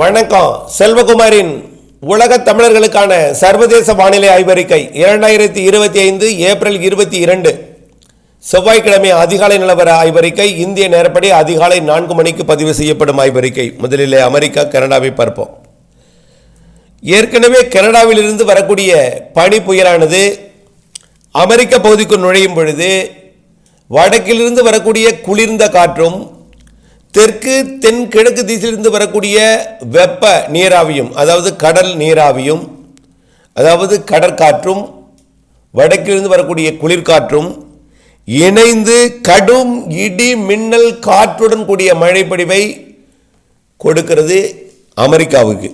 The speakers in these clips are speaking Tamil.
வணக்கம். செல்வகுமாரின் உலக தமிழர்களுக்கான சர்வதேச வானிலை ஆய்வறிக்கை இரண்டாயிரத்தி இருபத்தி ஐந்து ஏப்ரல் இருபத்தி இரண்டு. செவ்வாய்க்கிழமை அதிகாலை நிலவர ஆய்வறிக்கை இந்திய நேரப்படி அதிகாலை நான்கு மணிக்கு பதிவு செய்யப்படும் ஆய்வறிக்கை. முதலிலே அமெரிக்கா கனடாவை பார்ப்போம். ஏற்கனவே கனடாவிலிருந்து வரக்கூடிய பனி புயலானது அமெரிக்க பகுதிக்கு நுழையும் பொழுது வடக்கிலிருந்து வரக்கூடிய குளிர்ந்த காற்றும் தெற்கு தென்கிழக்கு திசையிலிருந்து வரக்கூடிய வெப்ப நீராவியும் அதாவது கடல் நீராவியும் அதாவது கடற்காற்றும் வடக்கிலிருந்து வரக்கூடிய குளிர்காற்றும் இணைந்து கடும் இடி மின்னல் காற்றுடன் கூடிய மழைப்படிவை கொடுக்கிறது அமெரிக்காவுக்கு.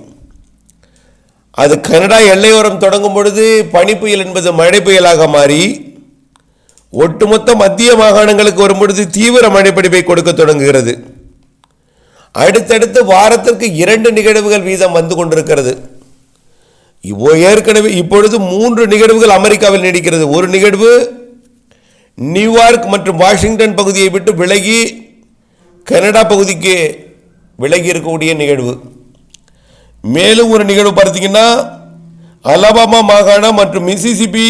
அது கனடா எல்லையோரம் தொடங்கும் பொழுது பனிப்புயல் என்பது மழை புயலாக மாறி ஒட்டுமொத்த மத்திய மாகாணங்களுக்கு வரும்பொழுது தீவிர மழைப்படிவை கொடுக்க தொடங்குகிறது. அடுத்தடுத்து வாரத்திற்கு இரண்டு நிகழ்வுகள் வீதம் வந்து கொண்டிருக்கிறது. இப்போ ஏற்கனவே இப்பொழுது மூன்று நிகழ்வுகள் அமெரிக்காவில் நீடிக்கிறது. ஒரு நிகழ்வு நியூயார்க் மற்றும் வாஷிங்டன் பகுதியை விட்டு விலகி கனடா பகுதிக்கு விலகி இருக்கக்கூடிய நிகழ்வு. மேலும் ஒரு நிகழ்வு பார்த்தீங்கன்னா அலபாமா மாகாணம் மற்றும் மிசிசிபி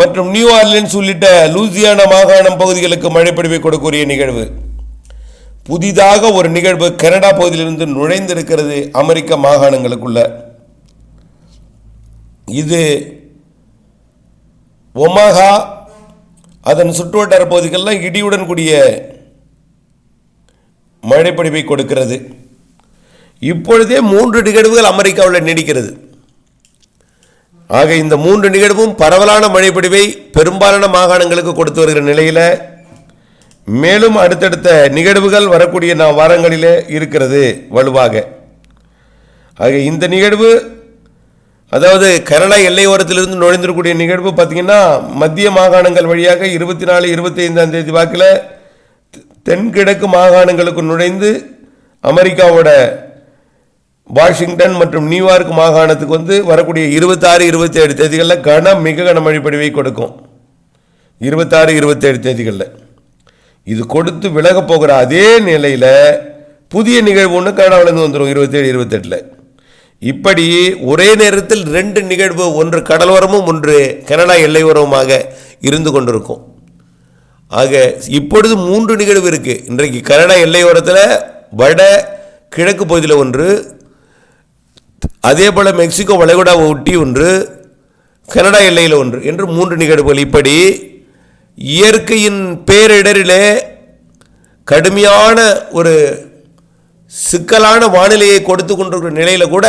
மற்றும் நியூ ஆர்லியன்ஸ் உள்ளிட்ட லூசியானா மாகாணம் பகுதிகளுக்கு மழைப்பொழிவை கொடுக்கக்கூடிய நிகழ்வு. புதிதாக ஒரு நிகழ்வு கனடா பகுதியிலிருந்து நுழைந்திருக்கிறது அமெரிக்க மாகாணங்களுக்குள்ள. இது ஒமாகா அதன் சுற்றுவட்டார பகுதிகளில் இடியுடன் கூடிய மழைப்பொழிவை கொடுக்கிறது. இப்பொழுதே மூன்று நிகழ்வுகள் அமெரிக்காவில் நீடிக்கிறது. ஆக இந்த மூன்று நிகழ்வும் பரவலான மழைப்பொழிவை பெரும்பாலான மாகாணங்களுக்கு கொடுத்து வருகிற நிலையில் மேலும் அடுத்தடுத்த நிகழ்வுகள் வரக்கூடிய நான் வாரங்களிலே இருக்கிறது வலுவாக. ஆக இந்த நிகழ்வு அதாவது கனடா எல்லையோரத்திலிருந்து நுழைந்திருக்கக்கூடிய நிகழ்வு பார்த்தீங்கன்னா மத்திய மாகாணங்கள் வழியாக இருபத்தி நாலு இருபத்தி ஐந்தாம் தேதி வாக்கில் தெ- தென்கிழக்கு மாகாணங்களுக்கு நுழைந்து அமெரிக்காவோட வாஷிங்டன் மற்றும் நியூயார்க் மாகாணத்துக்கு வந்து வரக்கூடிய இருபத்தாறு இருபத்தேழு தேதிகளில் கன மிக கனமழை பொழிவை கொடுக்கும். இருபத்தாறு இருபத்தேழு தேதிகளில். இது கொடுத்து விலக போகிற அதே நிலையில் புதிய நிகழ்வு ஒன்று கனடாவிலேருந்து வந்துடும் இருபத்தேழு இருபத்தெட்டில். இப்படி ஒரே நேரத்தில் ரெண்டு நிகழ்வு ஒன்று கடலோரமும் ஒன்று கனடா எல்லையோரமாக இருந்து கொண்டிருக்கும். ஆக இப்பொழுது மூன்று நிகழ்வு இருக்குது இன்றைக்கு கனடா எல்லையோரத்தில் வட கிழக்கு பகுதியில் ஒன்று அதே போல் மெக்சிகோ வளைகுடாவை ஒட்டி ஒன்று கனடா எல்லையில் ஒன்று என்று மூன்று நிகழ்வுகள் இப்படி இயற்கையின் பேரிடரிலே கடுமையான ஒரு சிக்கலான வானிலையை கொடுத்து கொண்டிருக்கிற நிலையில் கூட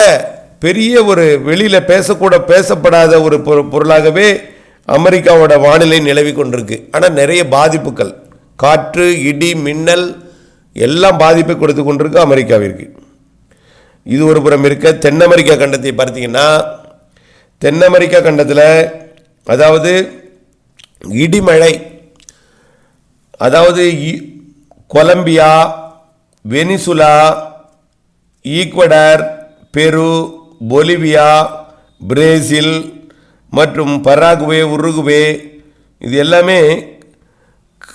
பெரிய ஒரு வெளியில் பேசக்கூட பேசப்படாத ஒரு பொரு- பொருளாகவே அமெரிக்காவோட வானிலை நிலவி கொண்டிருக்கு. ஆனால் நிறைய பாதிப்புகள். காற்று இடி மின்னல் எல்லாம் பாதிப்பை கொடுத்து கொண்டிருக்கு அமெரிக்காவிற்கு. இது ஒரு புறம் இருக்க தென் அமெரிக்கா கண்டத்தை பார்த்தீங்கன்னா தென் அமெரிக்கா கண்டத்தில் அதாவது இடிமழை. அதாவது Colombia Venezuela Ecuador Peru Bolivia Brazil மற்றும் பராகுவே உருகுவே இது எல்லாமே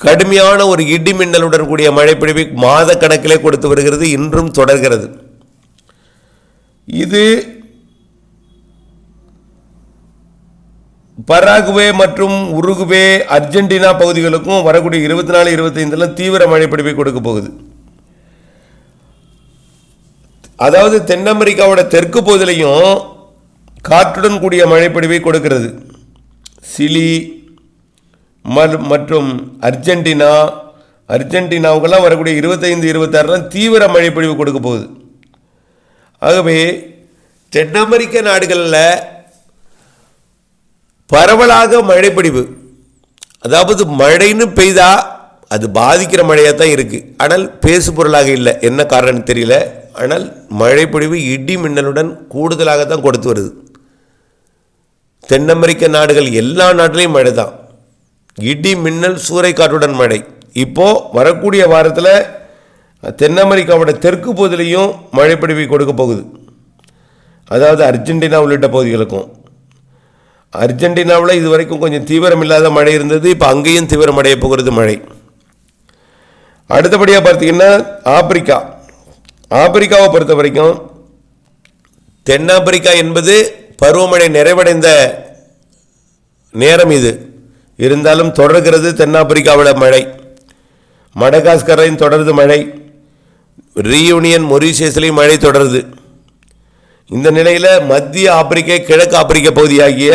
கடுமையான ஒரு இடி மின்னலுடன் கூடிய மழைப்பிடிவை மாதக்கணக்கிலே கொடுத்து வருகிறது இன்றும் தொடர்கிறது. இது பராகுவே மற்றும் உருகுவே அர்ஜென்டினா பகுதிகளுக்கும் வரக்கூடிய இருபத்தி நாலு இருபத்தைந்துல தீவிர மழைப்பிடிப்பை கொடுக்க போகுது. அதாவது தென் அமெரிக்காவோட தெற்கு பகுதியிலையும் காற்றுடன் கூடிய மழைப்பிடிவை கொடுக்கிறது. சிலி மற்றும் அர்ஜென்டினா அர்ஜென்டினாவுக்கெல்லாம் வரக்கூடிய இருபத்தைந்து இருபத்தாறுலாம் தீவிர மழைப்பொழிவு கொடுக்க போகுது. ஆகவே தென் அமெரிக்க நாடுகளில் பரவலாக மழைப்பொழிவு. அதாவது மழைன்னு பெய்தா அது பாதிக்கிற மழையாக தான் இருக்குது ஆனால் பேசு பொருளாக இல்லை. என்ன காரணம் தெரியல. ஆனால் மழைப்பொழிவு இடி மின்னலுடன் கூடுதலாக தான் கொடுத்து வருது. தென் அமெரிக்க நாடுகள் எல்லா நாட்டிலையும் மழை தான் இடி மின்னல் சூறைக்காற்றுடன் மழை. இப்போது வரக்கூடிய வாரத்தில் தென் அமெரிக்காவோட தெற்கு பகுதியிலையும் மழைப்பொழிவை கொடுக்க போகுது. அதாவது அர்ஜென்டினா உள்ளிட்ட பகுதிகளுக்கும். அர்ஜென்டினாவில் இது வரைக்கும் கொஞ்சம் தீவிரம் இல்லாத மழை இருந்தது. இப்போ அங்கேயும் தீவிரமடைய போகிறது மழை. அடுத்தபடியாக பார்த்தீங்கன்னா ஆப்பிரிக்கா. ஆப்பிரிக்காவை பொறுத்த வரைக்கும் தென்னாப்பிரிக்கா என்பது பருவமழை நிறைவடைந்த நேரம் இது. இருந்தாலும் தொடர்கிறது தென்னாப்பிரிக்காவில் மழை. மடகாஸ்கரையும் தொடருது மழை. ரீயூனியன் மொரீஷியஸ்லையும் மழை தொடருது. இந்த நிலையில் மத்திய ஆப்பிரிக்க கிழக்கு ஆப்பிரிக்க பகுதியாகிய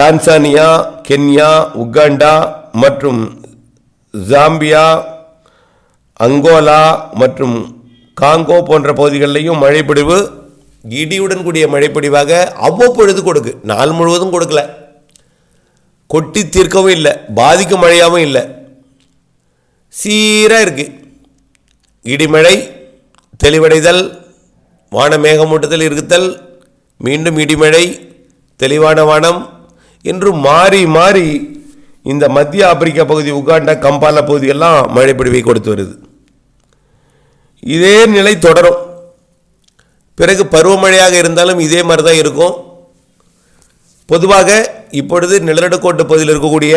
டான்சானியா கென்யா உகாண்டா மற்றும் ஜாம்பியா அங்கோலா மற்றும் காங்கோ போன்ற பகுதிகளிலையும் மழைப்பொழிவு இடியுடன் கூடிய மழைப்பொழிவாக அவ்வப்பொழுது கொடுக்கு. நாள் முழுவதும் கொடுக்கல. கொட்டி தீர்க்கவும் இல்லை. பாதிக்கும் மழையாகவும் இல்லை. சீராக இருக்கு. இடிமழை தெளிவடைதல் வான மேகமூட்டத்தில் இருக்குத்தல் மீண்டும் இடிமழை தெளிவான வானம் என்று மாறி மாறி இந்த மத்திய ஆப்பிரிக்கா பகுதி உகாண்டா கம்பாலா பகுதியெல்லாம் மழைப்பொழிவை கொடுத்து வருது. இதே நிலை தொடரும். பிறகு பருவமழையாக இருந்தாலும் இதே மாதிரி தான் இருக்கும். பொதுவாக இப்பொழுது நிலநடுக்கோட்டு பகுதியில் இருக்கக்கூடிய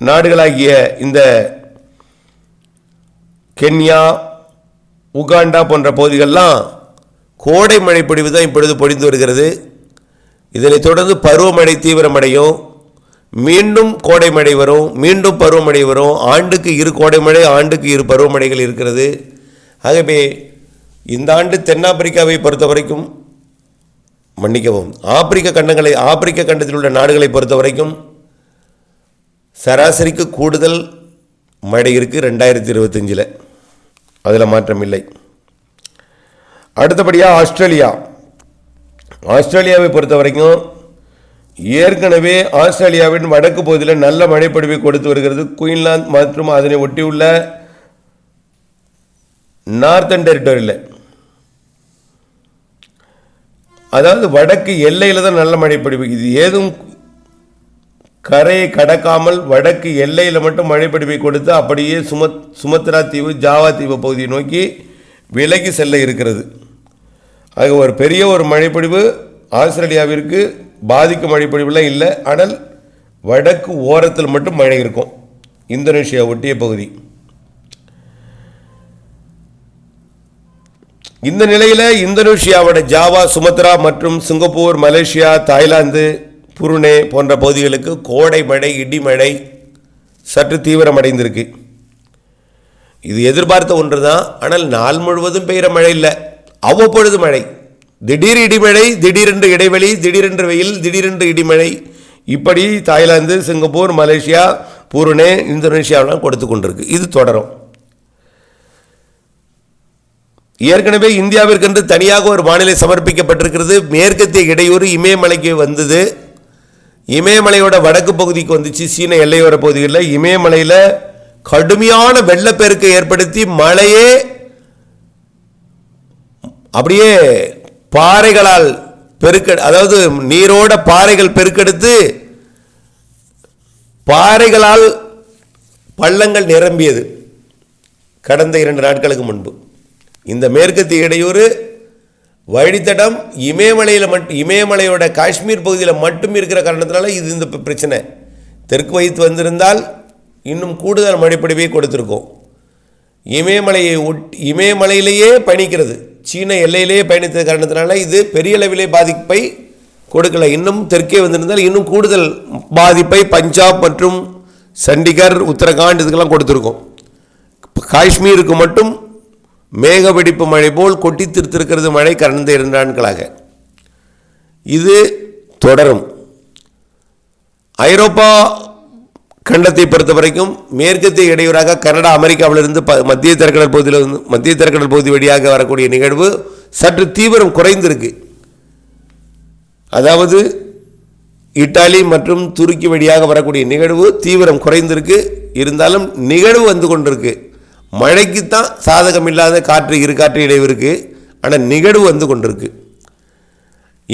நாடுகளாகிய இந்த கென்யா உகாண்டா போன்ற பகுதிகளெலாம் கோடை மழை பொழிவு தான் இப்பொழுது பொழிந்து வருகிறது. இதனைத் தொடர்ந்து பருவமழை தீவிரமடையும் மீண்டும் கோடை மழை வரும். மீண்டும் பருவமழை வரும். ஆண்டுக்கு இரு கோடை மழை ஆண்டுக்கு இரு பருவமழைகள் இருக்கிறது. ஆகவே இந்த ஆண்டு தென்னாப்பிரிக்காவை பொறுத்த வரைக்கும் மன்னிக்கவும் ஆப்பிரிக்க கண்டங்களை ஆப்பிரிக்க கண்டத்தில் உள்ள நாடுகளை பொறுத்த வரைக்கும் சராசரிக்கு கூடுதல் மழை இருக்குது ரெண்டாயிரத்தி இருபத்தஞ்சில். அதில் மாற்றம் இல்லை. அடுத்தபடியாக ஆஸ்திரேலியா. ஆஸ்திரேலியாவை பொறுத்த வரைக்கும் ஏற்கனவே ஆஸ்திரேலியாவின் வடக்கு பகுதியில் நல்ல மழைப்பொழிவை கொடுத்து வருகிறது. குயின்லாந்து மற்றும் அதனை ஒட்டியுள்ள நார்த்தன் டெரிட்டரியில். அதாவது வடக்கு எல்லையில் தான் நல்ல மழைப்பொழிவு. இது ஏதும் கரையை கடக்காமல் வடக்கு எல்லையில் மட்டும் மழைப்பொழிவை கொடுத்து அப்படியே சுமத் சுமத்ரா தீவு ஜாவா தீவு பகுதியை நோக்கி விலகி செல்ல இருக்கிறது. ஆக ஒரு பெரிய ஒரு மழைப்பொழிவு ஆஸ்திரேலியாவிற்கு பாதிக்கும் மழைப்பொழிவுலாம் இல்லை. ஆனால் வடக்கு ஓரத்தில் மட்டும் மழை இருக்கும். இந்தோனேஷியா ஒட்டிய பகுதி. இந்த நிலையில் இந்தோனேஷியாவோட ஜாவா சுமத்ரா மற்றும் சிங்கப்பூர் மலேசியா தாய்லாந்து புருனே போன்ற பகுதிகளுக்கு கோடை மழை இடிமழை சற்று தீவிரமடைந்திருக்கு. இது எதிர்பார்த்த ஒன்று தான் ஆனால் நாள் முழுவதும் பெய்கிற மழை இல்லை அவ்வப்பொழுது மழை. திடீர் இடிமழை திடீரென்று இடைவெளி திடீரென்று வெயில் திடீரென்று இடிமழை. இப்படி தாய்லாந்து சிங்கப்பூர் மலேசியா பூரணே இந்தோனேஷியாவெலாம் கொடுத்து கொண்டிருக்கு. இது தொடரும். ஏற்கனவே இந்தியாவிற்கென்று தனியாக ஒரு வானிலை சமர்ப்பிக்கப்பட்டிருக்கிறது. மேற்கத்திய இடையூறு இமயமலைக்கு வந்தது. இமயமலையோட வடக்கு பகுதிக்கு வந்துச்சு. சீன எல்லையோர பகுதிகளில் இமயமலையில் கடுமையான வெள்ளப்பெருக்கை ஏற்படுத்தி மழையே அப்படியே பாறைகளால் பெருக்க அதாவது நீரோட பாறைகள் பெருக்கெடுத்து பாறைகளால் பள்ளங்கள் நிரம்பியது கடந்த இரண்டு நாட்களுக்கு முன்பு. இந்த மேற்கத்திய இடையூறு வழித்தடம் இமயமலையில் மட்டும் இமயமலையோட காஷ்மீர் பகுதியில் மட்டும் இருக்கிற காரணத்தினால இது இந்த பிரச்சனை. தெற்கு வைத்து வந்திருந்தால் இன்னும் கூடுதல் மழைப்பொழிவை கொடுத்திருக்கோம். இமயமலையை ஒட்டி இமயமலையிலேயே பயணிக்கிறது. சீன எல்லையிலேயே பயணித்த காரணத்தினால இது பெரிய அளவிலே பாதிப்பை கொடுக்கல. இன்னும் தெற்கே வந்திருந்தால் இன்னும் கூடுதல் பாதிப்பை பஞ்சாப் மற்றும் சண்டிகர் உத்தரகாண்ட் இதுக்கெல்லாம் கொடுத்துருக்கோம். காஷ்மீருக்கு மட்டும் மேக வெடிப்பு மழை போல் கொட்டி திருத்திருக்கிறது மழை கடந்த இரண்டு நாட்களாக. இது தொடரும். ஐரோப்பா கண்டத்தை பொறுத்த வரைக்கும் மேற்கத்திய இடையூறாக கனடா அமெரிக்காவிலிருந்து ப மத்திய திறக்கடல் பகுதியில் மத்திய திறக்கடல் பகுதி வழியாக வரக்கூடிய நிகழ்வு சற்று தீவிரம் குறைந்திருக்கு. அதாவது இட்டாலி மற்றும் துருக்கி வழியாக வரக்கூடிய நிகழ்வு தீவிரம் குறைந்திருக்கு. இருந்தாலும் நிகழ்வு வந்து கொண்டிருக்கு. மழைக்குத்தான் சாதகம் இல்லாத காற்று இரு காற்று இடைவு இருக்குது ஆனால் நிகழ்வு வந்து கொண்டிருக்கு.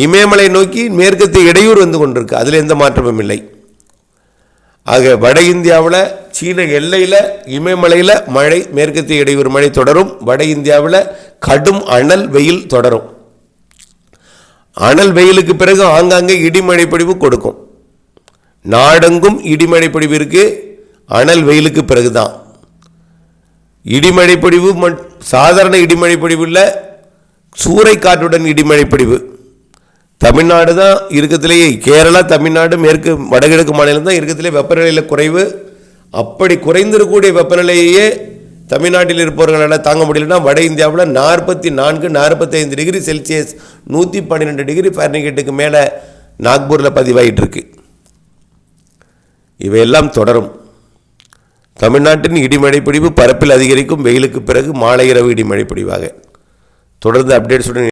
இமயமலை நோக்கி மேற்கத்திய இடையூறு வந்து கொண்டிருக்கு. அதில் எந்த மாற்றமும் இல்லை. ஆக வட இந்தியாவில் சீன எல்லையில் இமயமலையில் மழை மேற்கத்திய இடையூறு மழை தொடரும். வட இந்தியாவில் கடும் அனல் வெயில் தொடரும். அனல் வெயிலுக்கு பிறகு ஆங்காங்கே இடிமழை பொழிவு கொடுக்கும். நாடெங்கும் இடிமழை பொழிவு இருக்கு. அனல் வெயிலுக்கு பிறகுதான். இடிமழை பொழிவு மட்- சாதாரண இடிமழை பொழிவு இல்லை சூறைக்காற்றுடன் இடிமழை பொழிவு. தமிழ்நாடு தான் இருக்கத்திலேயே கேரளா தமிழ்நாடு மேற்கு வடகிழக்கு மாநிலம் தான் இருக்கத்திலே வெப்பநிலையில் குறைவு. அப்படி குறைந்திருக்கக்கூடிய வெப்பநிலையே தமிழ்நாட்டில் இருப்பவர்களால் தாங்க முடியலன்னா வட இந்தியாவில் நாற்பத்தி நான்கு நாற்பத்தைந்து டிகிரி செல்சியஸ் நூற்றி பன்னிரெண்டு டிகிரி ஃபாரன்ஹீட்டுக்கு மேலே நாக்பூரில் பதிவாயிட்டு இருக்கு இவையெல்லாம் தொடரும். தமிழ்நாட்டின் இடிமழை பிடிவு பரப்பில் அதிகரிக்கும். வெயிலுக்கு பிறகு மாலை இரவு இடிமழை பிடிவாக தொடர்ந்து அப்டேட்ஸுடன்